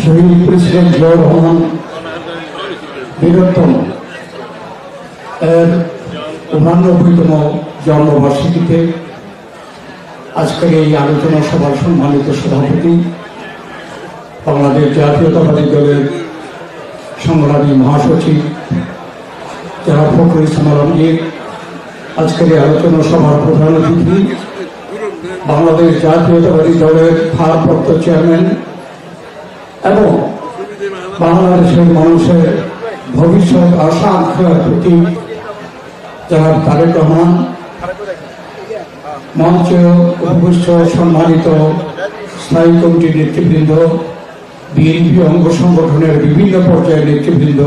শহীদ president Ziaur Rahman বীরত্তম এর উনানব্বইতম জন্মবার্ষিকীতে আজকের এই আলোচনা সভার সম্মানিত সভাপতি বাংলাদেশ জাতীয়তাবাদী দলের সংগ্রামী মহাসচিব যারা ফখরুল ইসলাম আজকের এই আলোচনা সভার প্রধান অতিথি বাংলাদেশ জাতীয়তাবাদী দলের ভারপ্রাপ্ত চেয়ারম্যান এবং বাংলাদেশের মানুষের ভবিষ্যৎ আশা আকাঙ্ক্ষার প্রতি যারা তারেক রহমান মঞ্চে উপবিষ্ট সম্মানিত স্থায়ী কমিটির নেতৃবৃন্দ, বিএনপি অঙ্গ সংগঠনের বিভিন্ন পর্যায়ের নেতৃবৃন্দ,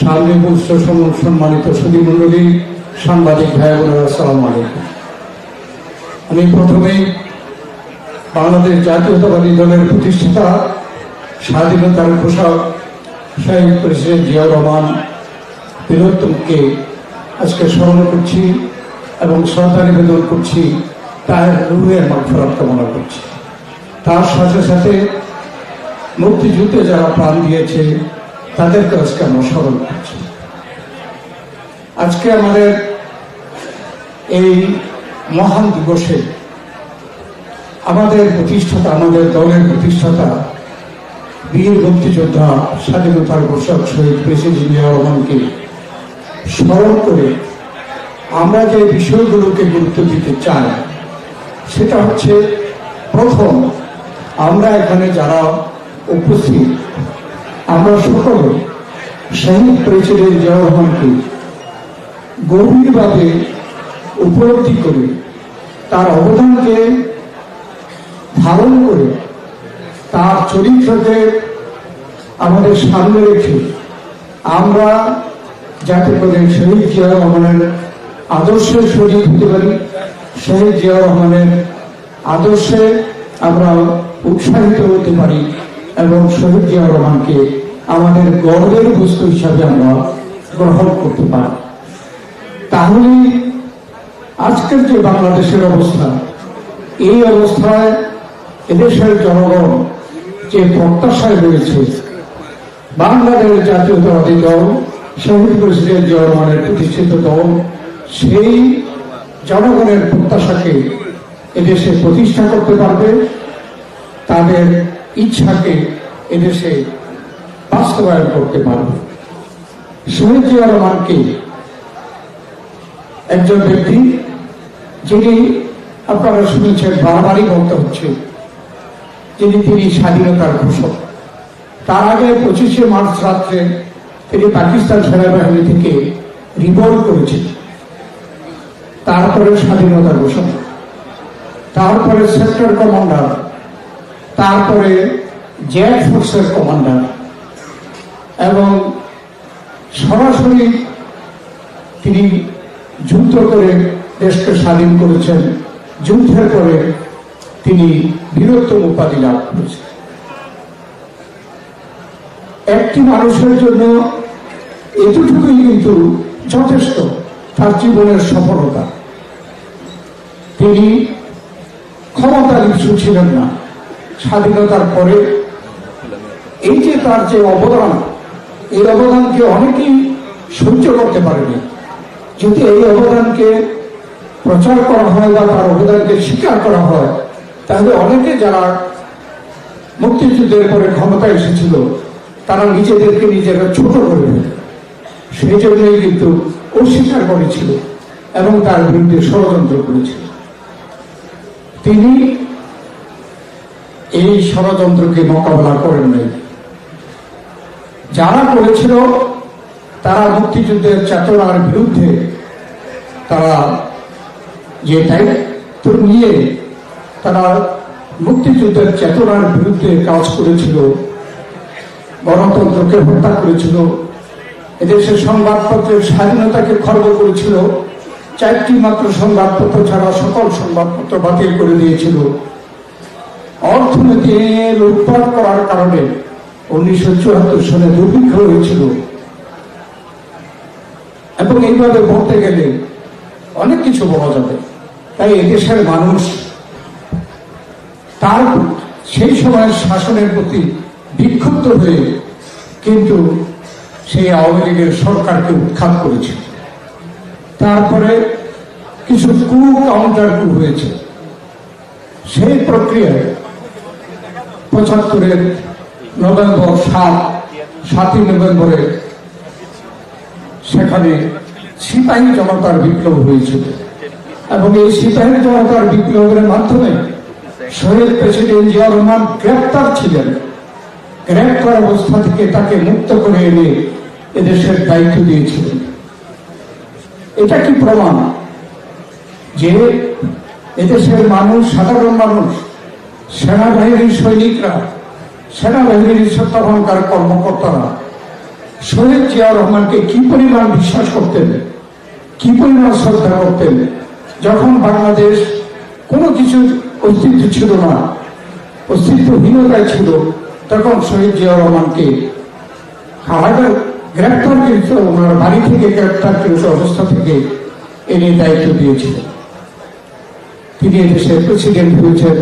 সামনে উপস্থিত সম- সম্মানিত সুদীমণ্ডলী সাংবাদিক ভাই বোনেরা আসসালামু আলাইকুম। আমি প্রথমেই বাংলাদেশ জাতীয়তাবাদী দলের প্রতিষ্ঠাতা, স্বাধীনতার ঘোষক শহীদ প্রেসিডেন্ট জিয়াউর রহমান বীরত্তমকে আজকে স্মরণ করছি এবং শ্রদ্ধা নিবেদন করছি তার রুহের মাফরাত কামনা করছি। তার সাথে সাথে মুক্তিযুদ্ধে যারা প্রাণ দিয়েছে, তাদেরকে আজকে আমরা স্মরণ করছি। আজকে আমাদের এই মহান দিবসে আমাদের প্রতিষ্ঠাতা, আমাদের দলের প্রতিষ্ঠাতা, বীর মুক্তিযোদ্ধা স্বাধীনতার ঘোষক শহীদ প্রেসিডেন্ট রহমানকে স্মরণ করে আমরা যে বিষয়গুলোকে গুরুত্ব দিতে চাই, সেটা হচ্ছে প্রথম, আমরা এখানে যারা উপস্থিত, আমরা সকলে শহীদ প্রেসিডেন্ট জিয়া রহমানকে গভীরভাবে উপলব্ধি করে, তার অবদানকে ধারণ করে, তার চরিত্রকে আমাদের সামনে রেখে আমরা যাতে করে শহীদ জিয়া রহমানের আদর্শের শরীর হতে পারি, শহীদ জিয়া রহমানের আদর্শে আমরা উৎসাহিত হতে পারি এবং শহীদ জিয়া রহমানকে আমাদের গর্বের বস্তু হিসাবে আমরা গ্রহণ করতে পারি। তাহলে আজকের যে বাংলাদেশের অবস্থা, এই অবস্থায় এদেশের জনগণ যে প্রত্যাশায় রয়েছে বাংলাদেশ জাতীয়তাবাদী দল, শহীদ প্রেসিডেন্ট রহমানের প্রতিষ্ঠিত দল, সেই জনগণের প্রত্যাশাকে এদেশে প্রতিষ্ঠা করতে পারবে, তাদের ইচ্ছাকে এদেশে বাস্তবায়ন করতে পারবে। শহীদ জিয়া রহমানকে একজন ব্যক্তি যিনি আপনারা শুনেছেন বারবারই বলতে হচ্ছে যিনি তিনি স্বাধীনতার ঘোষক। তার আগে পঁচিশে মার্চ রাত্রে তিনি পাকিস্তান সেনাবাহিনী থেকে রিভল্ট করেছিলেন তারপরে স্বাধীনতার ঘোষণা তারপরে সেক্টর কমান্ডার তারপরে জেড ফোর্সের কমান্ডার এবং সরাসরি তিনি যুদ্ধ করে দেশকে স্বাধীন করেছেন। যুদ্ধের পরে তিনি বীরত্তম উপাধি লাভ করেছেন। একটি মানুষের জন্য এতটুকুই কিন্তু যথেষ্ট, তার জীবনের সফলতা। তিনি ক্ষমতার ইচ্ছু ছিলেন না। স্বাধীনতার পরে এই যে তার যে অবদান, এই অবদানকে অনেকেই সহ্য করতে পারেনি। যদি এই অবদানকে প্রচার করা হয় বা তার অবদানকে স্বীকার করা হয়, তাহলে অনেকে যারা মুক্তিযুদ্ধের পরে ক্ষমতায় এসেছিল, তারা নিজেদেরকে নিজেরা ছোট করে সেই জন্যই কিন্তু অস্বীকার করেছিল এবং তার বিরুদ্ধে ষড়যন্ত্র করেছিল। তিনি এই ষড়যন্ত্রকে মোকাবেলা করেন নাই। যারা করেছিল, তারা মুক্তিযুদ্ধের চেতনার বিরুদ্ধে তারা যে দায়িত্ব নিয়ে তারা মুক্তিযুদ্ধের চেতনার বিরুদ্ধে কাজ করেছিল, গণতন্ত্রকে হত্যা করেছিল এদেশের সংবাদপত্রের স্বাধীনতাকে খর্ব করেছিল, চারটি মাত্র সংবাদপত্র ছাড়া সকল সংবাদপত্র বাতিল করে দিয়েছিল। অর্থনীতি লুটপাট করার কারণে উনিশশো চুয়াত্তর সালে দুর্ভিক্ষ হয়েছিল। এবং এইভাবে বলতে গেলে অনেক কিছু বলা যাবে। তাই এদেশের মানুষ, তার সেই সময় শাসনের প্রতি বিক্ষুব্ধ হয়ে কিন্তু সেই আওয়ামী লীগের সরকারকে উৎখাত করেছে। তারপরে কিছু কু কাউন্টার কু হয়েছে। সেই প্রক্রিয়ায় পঁচাত্তরের নভেম্বর সাত, সাতই নভেম্বরে সেখানে সিপাহী জনতার বিপ্লব হয়েছিল এবং এই সিপাহী জনতার বিপ্লবের মাধ্যমে শহীদ প্রেসিডেন্ট জিয়া রহমান গ্রেপ্তার ছিলেন। গ্রেপ্তার অবস্থা থেকে তাকে মুক্ত করে এনে এদেশের দায়িত্ব দিয়েছিলেন। এটা কি প্রমাণ যে এদেশের মানুষ, সাধারণ মানুষ, সেনাবাহিনীর সৈনিকরা, সেনাবাহিনীর সত্যাবনকার কর্মকর্তারা শহীদ জিয়া রহমানকে কি পরিমাণ বিশ্বাস করতেন? কি পরিমাণ শ্রদ্ধা করতেন? যখন বাংলাদেশ কোনো কিছু অস্তিত্ব ছিল না, অস্তিত্বহীনতায় ছিল, তখন শহীদ জিয়া রহমানকে কারাগার গ্রেপ্তারকৃত ওনার বাড়ি থেকে গ্রেপ্তারকৃত অবস্থা থেকে এনে দায়িত্ব দিয়েছিলেন তিনি এদেশের প্রেসিডেন্ট হয়েছেন।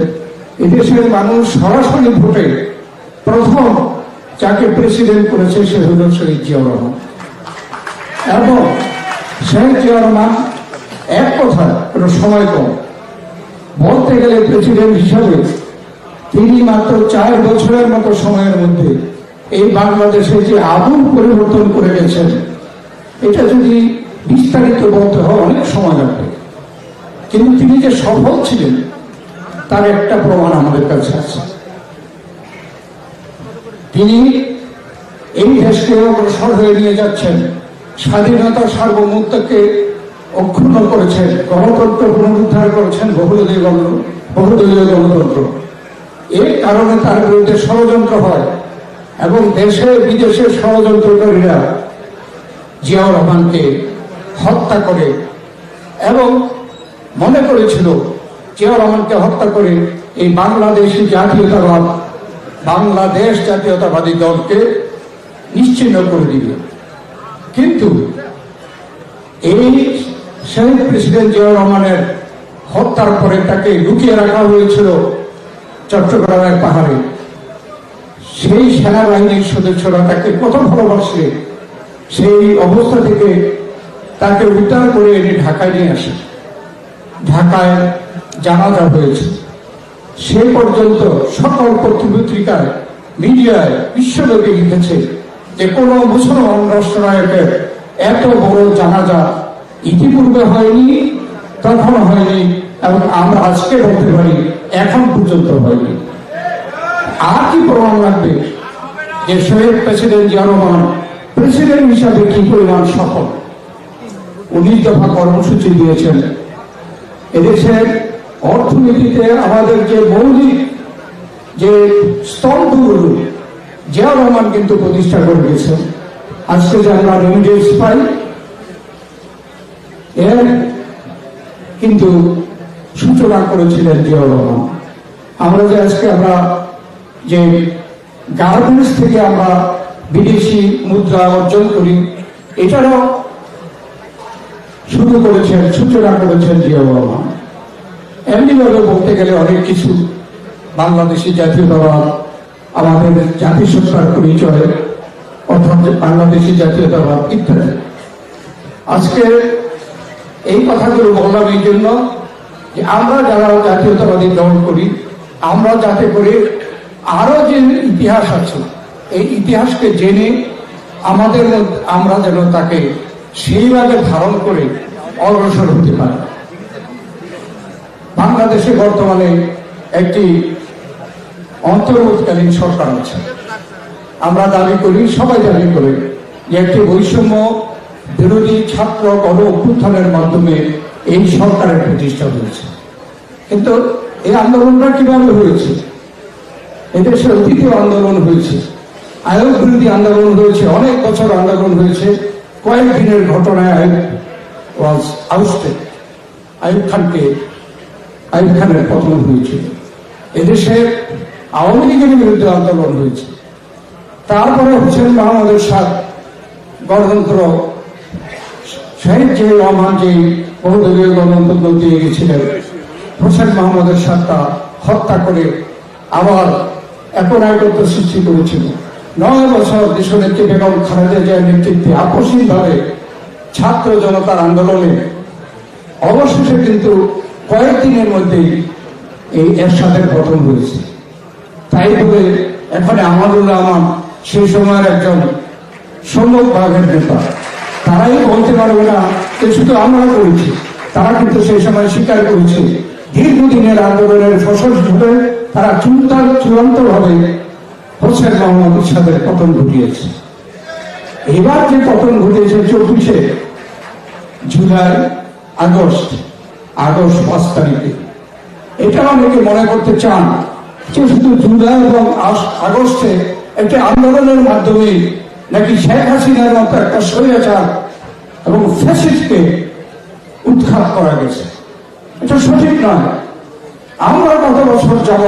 এদেশের মানুষ সরাসরি ভোটে প্রথম যাকে প্রেসিডেন্ট করেছে সে হল শহীদ জিয়া রহমান। এবং শহীদ জিয়া রহমান এক কথা কোনো সময় কম। বলতে গেলে প্রেসিডেন্ট হিসাবে তিনি মাত্র চার বছরের মতো সময়ের মধ্যে এই বাংলাদেশে যে আগুন পরিবর্তন করে গেছেন, এটা যদি বিস্তারিত বলতে হয়, অনেক সময় লাগবে। কিন্তু তিনি যে সফল ছিলেন, তার একটা প্রমাণ আমাদের কাছে আছে। তিনি এই দেশকে অগ্রসর হয়ে নিয়ে যাচ্ছেন। স্বাধীনতা সার্বভৌমত্বকে অক্ষুণ্ণ করেছেন, গণতন্ত্র পুনরুদ্ধার করেছেন বহুদলীয় গণ বহুদলীয় গণতন্ত্র। এর কারণে তার বিরুদ্ধে ষড়যন্ত্র হয় এবং দেশে বিদেশে ষড়যন্ত্রকারীরা জিয়াউর রহমানকে হত্যা করে এবং মনে করেছিল জিয়াউর রহমানকে হত্যা করে এই বাংলাদেশি জাতীয়তাবাদ বাংলাদেশ জাতীয়তাবাদী দলকে নিশ্চিন্ন করে দিল কিন্তু এই শহীদ প্রেসিডেন্ট জিয়াউর রহমানের হত্যার পরে তাকে লুকিয়ে রাখা হয়েছিল চট্টগ্রামের পাহাড়ে। সেই সেনাবাহিনীর সদস্যরা তাকে কত ভালোবাসে, সেই অবস্থা থেকে তাকে উদ্ধার করে এনে ঢাকায় নিয়ে আসে। ঢাকায় জানাজা হয়েছে। সে পর্যন্ত সকল পত্রিকায়, মিডিয়ায় বিশ্বব্যাপী লিখেছে যে কোন মুসলমান রাষ্ট্রনায়কের এত বড় জানাজা ইতিপূর্বে হয়নি তখন হয়নি এবং আমরা আজকে বলতে পারি এখন পর্যন্ত হয়নি। আর কি প্রমাণ লাগবে যে শহীদ প্রেসিডেন্ট জিয়া প্রেসিডেন্ট হিসাবে কি পরিমাণ সফল? উনিশ দফা কর্মসূচি দিয়েছেন। এদেশের অর্থনীতিতে আমাদের যে মৌলিক যে স্তম্ভগুলো জিয়া রহমান কিন্তু প্রতিষ্ঠা করে দিয়েছেন। আজকে যে আমরা রেমিডেন্স পাই, এর কিন্তু সূচনা করেছিলেন জিয়াউর রহমান। আমরা যে আজকে আমরা যে গার্মেন্টস থেকে আমরা বিদেশি মুদ্রা অর্জন করি, এটারও শুরু করেছেন, সূচনা করেছেন জিয়াউর রহমান। এমনিভাবে বলতে গেলে অনেক কিছু বাংলাদেশি জাতীয়তাবাদ আমাদের জাতিসত্তার পরিচয়, অর্থাৎ বাংলাদেশি জাতীয়তাবাদ ইত্যাদি। আজকে এই কথাগুলো বললাম এই জন্য যে আমরা যারা জাতীয়তাবাদী দল করি, আমরা যাতে করে আরও যে ইতিহাস আছে, এই ইতিহাসকে জেনে আমাদের আমরা যেন তাকে সেইভাবে ধারণ করে অগ্রসর হতে পারি। বাংলাদেশে বর্তমানে একটি অন্তর্বর্তীকালীন সরকার আছে। আমরা দাবি করি, সবাই দাবি করে যে একটি বৈষম্য বিরোধী ছাত্র গণ অভ্যুত্থানের মাধ্যমে এই সরকারের প্রতিষ্ঠা হয়েছে। কিন্তু এই আন্দোলনটা কীভাবে হয়েছে? এদেশের দ্বিতীয় আন্দোলন হয়েছে আয়োগ বিরোধী আন্দোলন হয়েছে, অনেক বছর আন্দোলন হয়েছে, কয়েকদিনের ঘটনায় আয়োগ ওয়াজ আউস্টেড আইব খানকে আইব খানের পতন হয়েছিল এদেশে আওয়ামী লীগের বিরুদ্ধে আন্দোলন হয়েছে। তারপরে হচ্ছেন মাহমুদের সাথ গণতন্ত্র। শহীদ যে রহমান যে বহুদলীয় গণতন্ত্র দিয়ে গেছিলেন, হোসেন মাহমুদের সাথটা হত্যা করে আবার একনায়কত্ব সৃষ্টি করেছিল। নয় বছর দেশনেত্রী বেগম খালেদা জিয়ার নেতৃত্বে আকস্মিকভাবে ছাত্র জনতার আন্দোলনে অবশেষে কিন্তু কয়েকদিনের মধ্যে এই এরশাদের পতন হয়েছে। তাই বলে এখানে আমানুর রহমান সেই সময়ের একজন সম্ভব ভাগের নেতা। তারাই বলতে পারবে না যে শুধু আমরা করেছি, তারা কিন্তু সেই সময় স্বীকার করেছে। দীর্ঘদিনের আন্দোলনের ফসল হিসেবে তারা চূড়ান্ত চূড়ান্ত ভাবে হোসেন মোহাম্মদ ইসাদের পতন ঘটিয়েছে। এবার যে পতন ঘটিয়েছে চব্বিশে জুলাই আগস্ট আগস্ট পাঁচ তারিখে এটা অনেকে মনে করতে চান যে শুধু জুলাই এবং আগস্টে একটি আন্দোলনের মাধ্যমে নাকি শেখ হাসিনার মতো একটা স্বৈরাচার এবং ফ্যাসিস্টকে উৎখাত করা গেছে। এটা সঠিক নয়। আমরা কত বছর যাব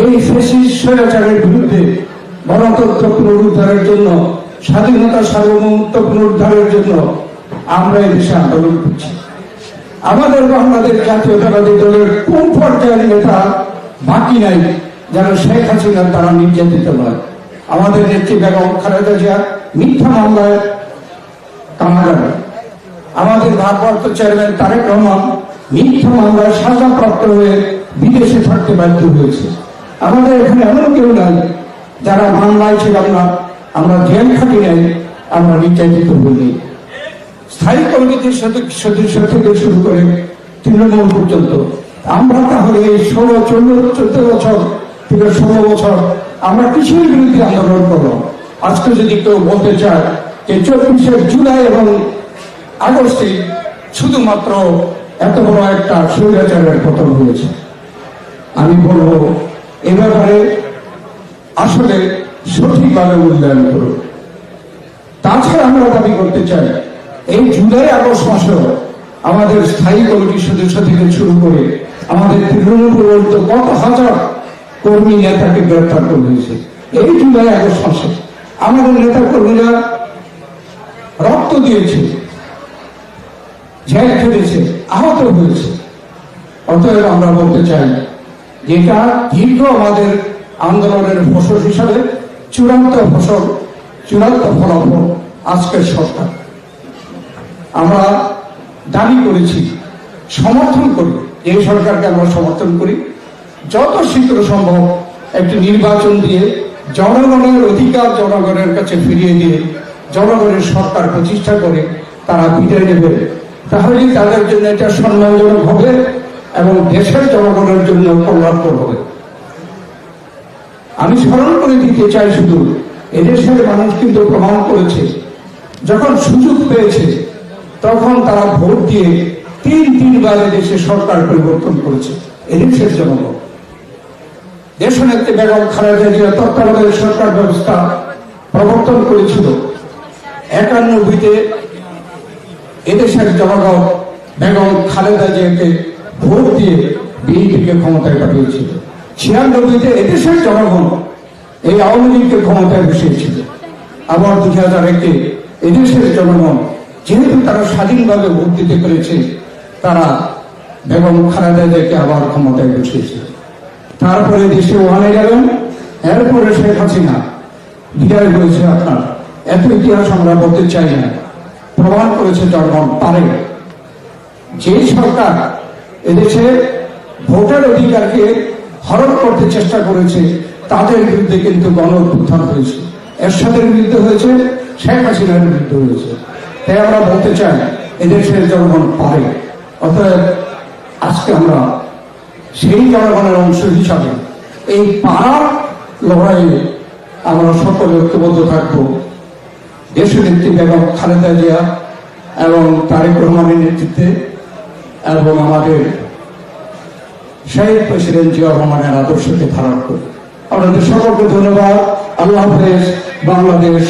এই ফ্যাসিস্ট স্বৈরাচারের বিরুদ্ধে গণতন্ত্র পুনরুদ্ধারের জন্য, স্বাধীনতা সার্বভৌমত্ব পুনরুদ্ধারের জন্য আমরা এই দেশে আন্দোলন করছি। আমাদের বাংলাদেশ জাতীয়তাবাদী দলের কোন পর্যায়ের নেতা বাকি নাই, যেন শেখ হাসিনা তারা নির্যাতিত নয়। আমাদের নেত্রী বেগম খালেদা জিয়া মিথ্যা মামলায় কারাগারে। আমাদের ভারপ্রাপ্ত চেয়ারম্যান তারেক রহমান মিথ্যা মামলায় সাজাপ্রাপ্ত হয়ে বিদেশে থাকতে বাধ্য হয়েছে। আমাদের এখানে এমন কেউ নাই, যারা মামলায় ছিলাম না, আমরা জেল খাটি নাই, আমরা নির্যাতিত হইনি। স্থায়ী কমিটির সাথে সদস্য থেকে শুরু করে তৃণমূল পর্যন্ত। আমরা তাহলে ষোলো, চোদ্দ চোদ্দ বছর থেকে ষোলো বছর আমরা কিছুর বিরুদ্ধে আন্দোলন করলাম আজকে যদি কেউ বলতে চায় যে চব্বিশে জুলাই এবং আগস্টে শুধুমাত্র এত বড় একটা স্বৈরাচারের পতন হয়েছে। আমি বলব, এ ব্যাপারে আসলে সঠিকভাবে মূল্যায়ন করুন। তাছাড়া আমরা দাবি করতে চাই এই জুলাই আগস্ট মাসেও আমাদের স্থায়ী কমিটির সদস্য থেকে শুরু করে আমাদের তৃণমূল পর্যন্ত কত হাজার কর্মী নেতাকে গ্রেপ্তার করা হয়েছে। এই জুলাই আগস্ট মাসে আমাদের নেতা কর্মীরা রক্ত দিয়েছে জেল খেটেছে, আহত হয়েছে। অতএব আমরা বলতে চাই যে এটা দীর্ঘ আমাদের আন্দোলনের ফসল হিসাবে চূড়ান্ত ফসল, চূড়ান্ত ফলাফল আজকের সরকার। আমরা দাবি করেছি, সমর্থন করি, এই সরকারকে আমরা সমর্থন করি। যত শীঘ্র সম্ভব একটি নির্বাচন দিয়ে জনগণের অধিকার জনগণের কাছে ফিরিয়ে দিয়ে জনগণের সরকার প্রতিষ্ঠা করে তারা বিদায় নেবে। তাহলেই তাদের জন্য এটা সম্মানজনক হবে এবং দেশের জনগণের জন্য কল্যাণকর হবে। আমি স্মরণ করে দিতে চাই শুধু, এদেশের মানুষ কিন্তু প্রমাণ করেছে, যখন সুযোগ পেয়েছে তখন তারা ভোট দিয়ে তিন তিনবার দেশে সরকার পরিবর্তন করেছে। এদেশের জনগণ। দেশনেত্রী বেগম খালেদা জিয়া তত্ত্বাবধায়ক সরকার ব্যবস্থা প্রবর্তন করেছিল। একানব্বইতে এদেশের জনগণ বেগম খালেদা জিয়াকে ভোট দিয়ে বিএনপিকে ক্ষমতায় পাঠিয়েছিল। ছিয়ানব্বইতে এদেশের জনগণ এই আওয়ামী লীগকে ক্ষমতায় বসিয়েছিল। আবার দুই হাজার একে এদেশের জনগণ যেহেতু তারা স্বাধীনভাবে ভোট দিতে পেরেছে, তারা বেগম খালেদা আবার ক্ষমতায় বসিয়েছিল তারপরে দেশে ওয়ানে গেলেন, এরপরে শেখ হাসিনা। বিদায় হয়েছে আপনার, এত ইতিহাস আমরা বলতে চাই না। প্রমাণ করেছে জনগণ, পারে। যে সরকার এদেশে ভোটার অধিকারকে হরণ করতে চেষ্টা করেছে, তাদের বিরুদ্ধে কিন্তু গণ হয়েছে। এরশাদের বিরুদ্ধে হয়েছে, শেখ হাসিনার বিরুদ্ধে হয়েছে। তাই আমরা বলতে চাই, এদেশের জনগণ পারে। অতএব আজকে আমরা সেই জনগণের অংশ হিসাবে এই পাড়ার লড়াইয়ে আমরা সকলে ঐক্যবদ্ধ থাকব। দেশনেত্রী বেগম খালেদা জিয়া এবং তারেক রহমানের নেতৃত্বে এবং আমাদের শহীদ প্রেসিডেন্ট জিয়া রহমানের আদর্শকে ধারণ করি। আপনাদের সকলকে ধন্যবাদ। আল্লাহ হাফেজ। বাংলাদেশ